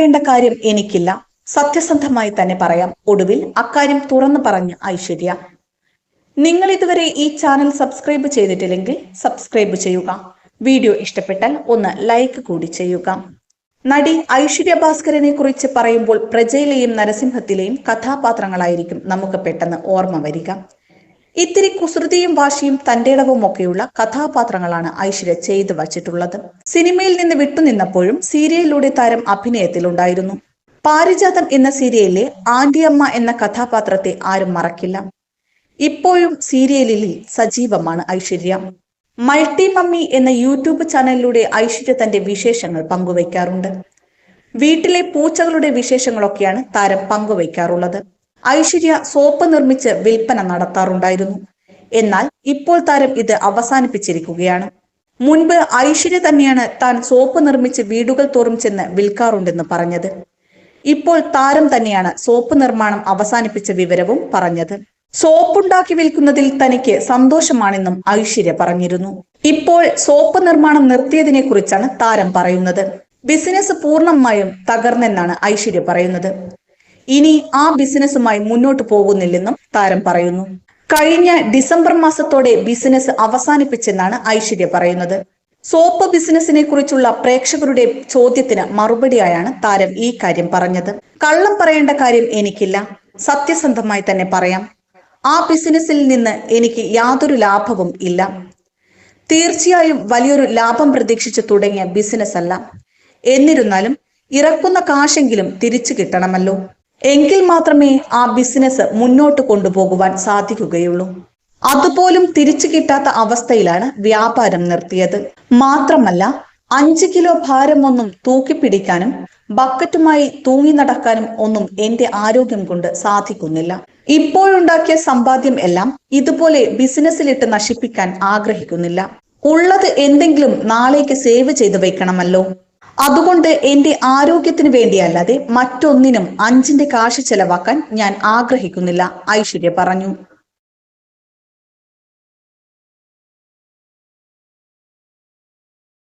പറയേണ്ട കാര്യം എനിക്കില്ല. സത്യസന്ധമായി തന്നെ പറയാം. ഒടുവിൽ അക്കാര്യം തുറന്നു പറഞ്ഞ ഐശ്വര്യ. നിങ്ങൾ ഇതുവരെ ഈ ചാനൽ സബ്സ്ക്രൈബ് ചെയ്തിട്ടില്ലെങ്കിൽ സബ്സ്ക്രൈബ് ചെയ്യുക. വീഡിയോ ഇഷ്ടപ്പെട്ടാൽ ഒന്ന് ലൈക്ക് കൂടി ചെയ്യുക. നടി ഐശ്വര്യ ഭാസ്കരനെ കുറിച്ച് പറയുമ്പോൾ പ്രജയിലെയും നരസിംഹത്തിലെയും കഥാപാത്രങ്ങളായിരിക്കും നമുക്ക് പെട്ടെന്ന് ഓർമ്മ വരിക. ഇത്തിരി കുസൃതിയും വാശിയും തന്റേടവും ഒക്കെയുള്ള കഥാപാത്രങ്ങളാണ് ഐശ്വര്യ ചെയ്തു വച്ചിട്ടുള്ളത്. സിനിമയിൽ നിന്ന് വിട്ടുനിന്നപ്പോഴും സീരിയലിലൂടെ താരം അഭിനയത്തിലുണ്ടായിരുന്നു. പാരിജാതം എന്ന സീരിയലിലെ ആന്റിയമ്മ എന്ന കഥാപാത്രത്തെ ആരും മറക്കില്ല. ഇപ്പോഴും സീരിയലിൽ സജീവമാണ് ഐശ്വര്യ. മൾട്ടി മമ്മി എന്ന യൂട്യൂബ് ചാനലിലൂടെ ഐശ്വര്യ തന്റെ വിശേഷങ്ങൾ പങ്കുവയ്ക്കാറുണ്ട്. വീട്ടിലെ പൂച്ചകളുടെ വിശേഷങ്ങളൊക്കെയാണ് താരം പങ്കുവയ്ക്കാറുള്ളത്. ഐശ്വര്യ സോപ്പ് നിർമ്മിച്ച് വിൽപ്പന നടത്താറുണ്ടായിരുന്നു. എന്നാൽ ഇപ്പോൾ താരം ഇത് അവസാനിപ്പിച്ചിരിക്കുകയാണ്. മുൻപ് ഐശ്വര്യ തന്നെയാണ് താൻ സോപ്പ് നിർമ്മിച്ച് വീടുകൾ തോറും ചെന്ന് വിൽക്കാറുണ്ടെന്ന് പറഞ്ഞത്. ഇപ്പോൾ താരം തന്നെയാണ് സോപ്പ് നിർമ്മാണം അവസാനിപ്പിച്ച വിവരവും പറഞ്ഞത്. സോപ്പുണ്ടാക്കി വിൽക്കുന്നതിൽ തനിക്ക് സന്തോഷമാണെന്നും ഐശ്വര്യ പറഞ്ഞിരുന്നു. ഇപ്പോൾ സോപ്പ് നിർമ്മാണം നിർത്തിയതിനെ കുറിച്ചാണ് താരം പറയുന്നത്. ബിസിനസ് പൂർണമായും തകർന്നെന്നാണ് ഐശ്വര്യ പറയുന്നത്. ഇനി ആ ബിസിനസ്സുമായി മുന്നോട്ട് പോകുന്നില്ലെന്നും താരം പറയുന്നു. കഴിഞ്ഞ ഡിസംബർ മാസത്തോടെ ബിസിനസ് അവസാനിപ്പിച്ചെന്നാണ് ഐശ്വര്യ പറയുന്നത്. സോപ്പ് ബിസിനസിനെ കുറിച്ചുള്ള പ്രേക്ഷകരുടെ ചോദ്യത്തിന് മറുപടിയായാണ് താരം ഈ കാര്യം പറഞ്ഞത്. കള്ളം പറയേണ്ട കാര്യം എനിക്കില്ല. സത്യസന്ധമായി തന്നെ പറയാം. ആ ബിസിനസ്സിൽ നിന്ന് എനിക്ക് യാതൊരു ലാഭവും ഇല്ല. തീർച്ചയായും വലിയൊരു ലാഭം പ്രതീക്ഷിച്ച് തുടങ്ങിയ ബിസിനസ് അല്ല എന്നിരുന്നാലും ഇറക്കുന്ന കാശെങ്കിലും തിരിച്ചു കിട്ടണമല്ലോ. എങ്കിൽ മാത്രമേ ആ ബിസിനസ് മുന്നോട്ട് കൊണ്ടുപോകുവാൻ സാധിക്കുകയുള്ളൂ. അതുപോലും തിരിച്ചു കിട്ടാത്ത അവസ്ഥയിലാണ് വ്യാപാരം നിർത്തിയത്. മാത്രമല്ല അഞ്ച് കിലോ ഭാരം ഭാരമൊന്നും തൂക്കിപ്പിടിക്കാനും ബക്കറ്റുമായി തൂങ്ങി നടക്കാനും ഒന്നും എന്റെ ആരോഗ്യം കൊണ്ട് സാധിക്കുന്നില്ല. ഇപ്പോഴുണ്ടാക്കിയ സമ്പാദ്യം എല്ലാം ഇതുപോലെ ബിസിനസ്സിലിട്ട് നശിപ്പിക്കാൻ ആഗ്രഹിക്കുന്നില്ല. ഉള്ളത് എന്തെങ്കിലും നാളേക്ക് സേവ് ചെയ്തു വെക്കണമല്ലോ. അതുകൊണ്ട് എന്റെ ആരോഗ്യത്തിന് വേണ്ടിയല്ലാതെ മറ്റൊന്നിനും അഞ്ചിന്റെ കാശ് ചെലവാക്കാൻ ഞാൻ ആഗ്രഹിക്കുന്നില്ല ഐശ്വര്യ പറഞ്ഞു.